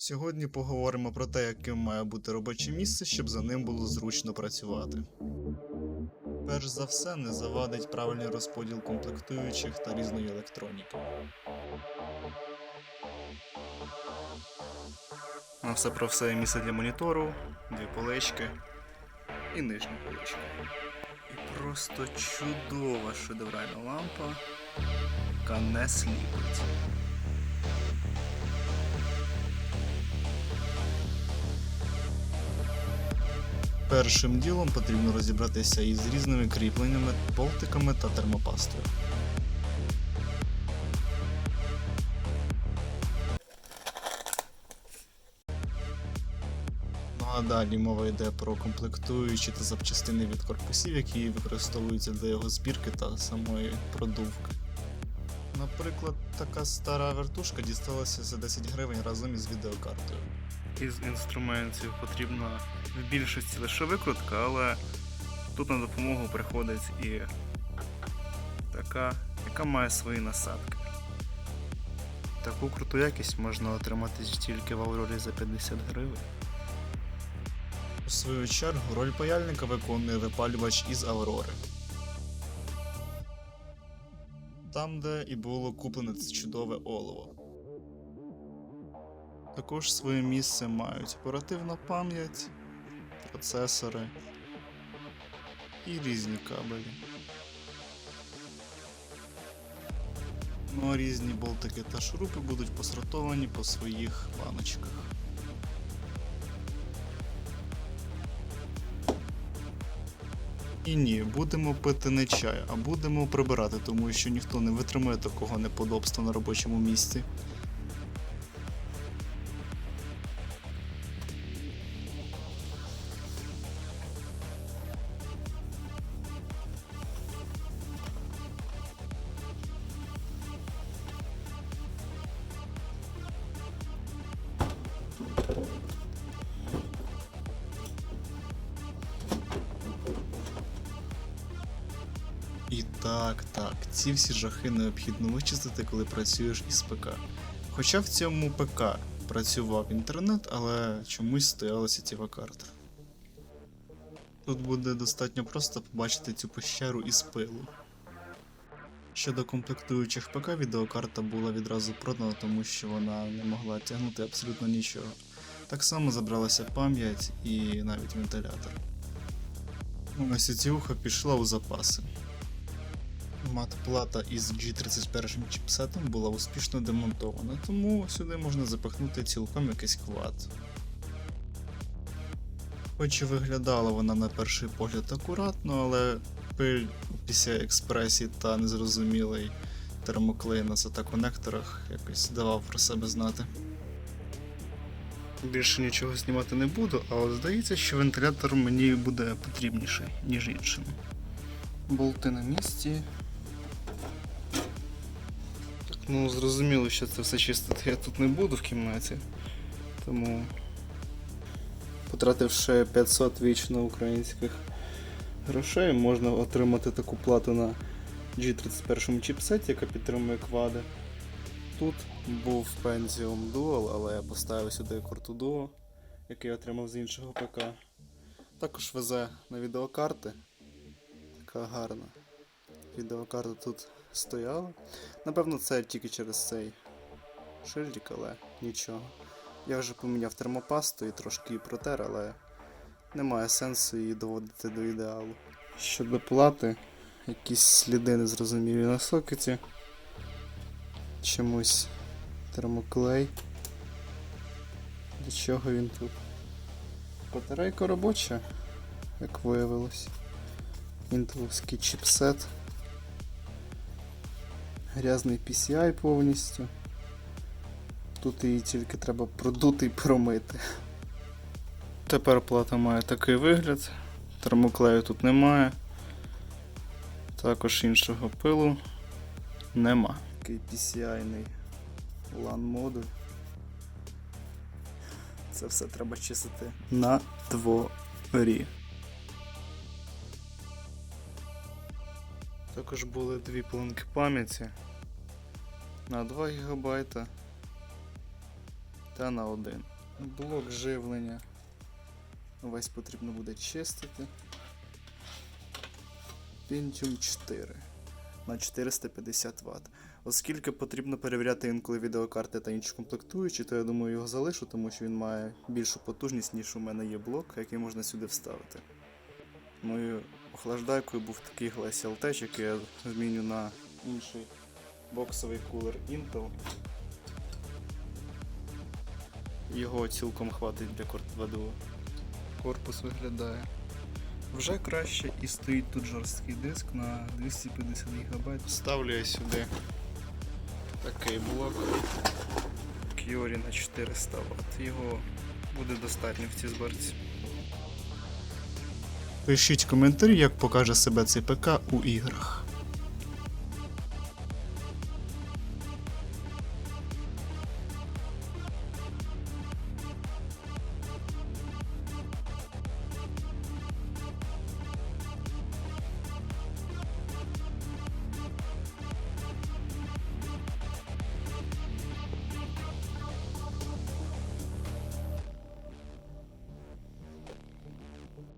Сьогодні поговоримо про те, яким має бути робоче місце, щоб за ним було зручно працювати. Перш за все, не завадить правильний розподіл комплектуючих та різної електроніки. А все про все місце для монітору, дві полички і нижня поличка. І просто чудова шедевральна лампа, яка не сліпить. Першим ділом потрібно розібратися із різними кріпленнями, болтиками та термопастою. Ну а далі мова йде про комплектуючі та запчастини від корпусів, які використовуються для його збірки та самої продувки. Наприклад, така стара вертушка дісталася за 10 гривень разом із відеокартою. Із інструментів потрібна в більшості лише викрутка, але тут на допомогу приходить і така, яка має свої насадки. Таку круту якість можна отримати тільки в Аврорі за 50 гривень. У свою чергу роль паяльника виконує випалювач із Аврори. Там, де і було куплене це чудове олово. Також своє місце мають оперативна пам'ять, процесори і різні кабелі. Ну а різні болтики та шурупи будуть посортовані по своїх баночках. І ні, будемо пити не чай, а будемо прибирати, тому що ніхто не витримує такого неподобства на робочому місці. І так, так, ці всі жахи необхідно вичистити, коли працюєш із ПК. Хоча в цьому ПК працював інтернет, але чомусь стояла сітєва карта. Тут буде достатньо просто побачити цю пещеру із пилу. Щодо комплектуючих ПК, відеокарта була відразу продана, тому що вона не могла тягнути абсолютно нічого. Так само забралася пам'ять і навіть вентилятор. Ну, а сітівуха пішла у запаси. Мат-плата із G31 чіпсетом була успішно демонтована, тому сюди можна запихнути цілком якийсь квад. Хоч і виглядала вона на перший погляд акуратно, але пиль у PCI експресі та незрозумілий термоклей на SATA конекторах якось давав про себе знати. Більше нічого знімати не буду, але здається, що вентилятор мені буде потрібніший, ніж іншим. Болти на місці. Ну зрозуміло, що це все чистити я тут не буду в кімнаті. Тому. Потративши 500 вічно українських грошей, можна отримати таку плату на G31 чіпсеті, яка підтримує квади. Тут був Pentium Dual, але я поставив сюди Cortu Duo, який я отримав з іншого ПК. Також везе на відеокарти. Така гарна. Відеокарта тут стояла. Напевно, це тільки через цей шильдик, але нічого. Я вже поміняв термопасту і трошки її протер, але немає сенсу її доводити до ідеалу. Щодо плати, якісь сліди незрозумілі на сокеті. Чомусь термоклей. Для чого він тут? Батарейка робоча, як виявилось. Інтеловський чіпсет. Грязний PCI повністю. Тут її тільки треба продути і промити. Тепер плата має такий вигляд. Термоклею тут немає. Також іншого пилу нема. Такий PCI-ний LAN модуль. Це все треба чистити на дворі. Також були дві планки пам'яті на 2 ГБ та на 1. Блок живлення. Весь потрібно буде чистити. Pentium 4 на 450 Вт. Оскільки потрібно перевіряти інколи відеокарти та інші комплектуючі, то я думаю його залишу, тому що він має більшу потужність, ніж у мене є блок, який можна сюди вставити. Ну і охлаждайкою був такий Glacial який я зміню на інший боксовий кулер Intel. Його цілком хватить для ВДУ. Корпус виглядає вже краще і стоїть тут жорсткий диск на 250 ГБ. Ставлю я сюди такий блок Кіорі на 400 Вт. Його буде достатньо в цій зборці. Пишіть коментарі, як покаже себе цей ПК у іграх.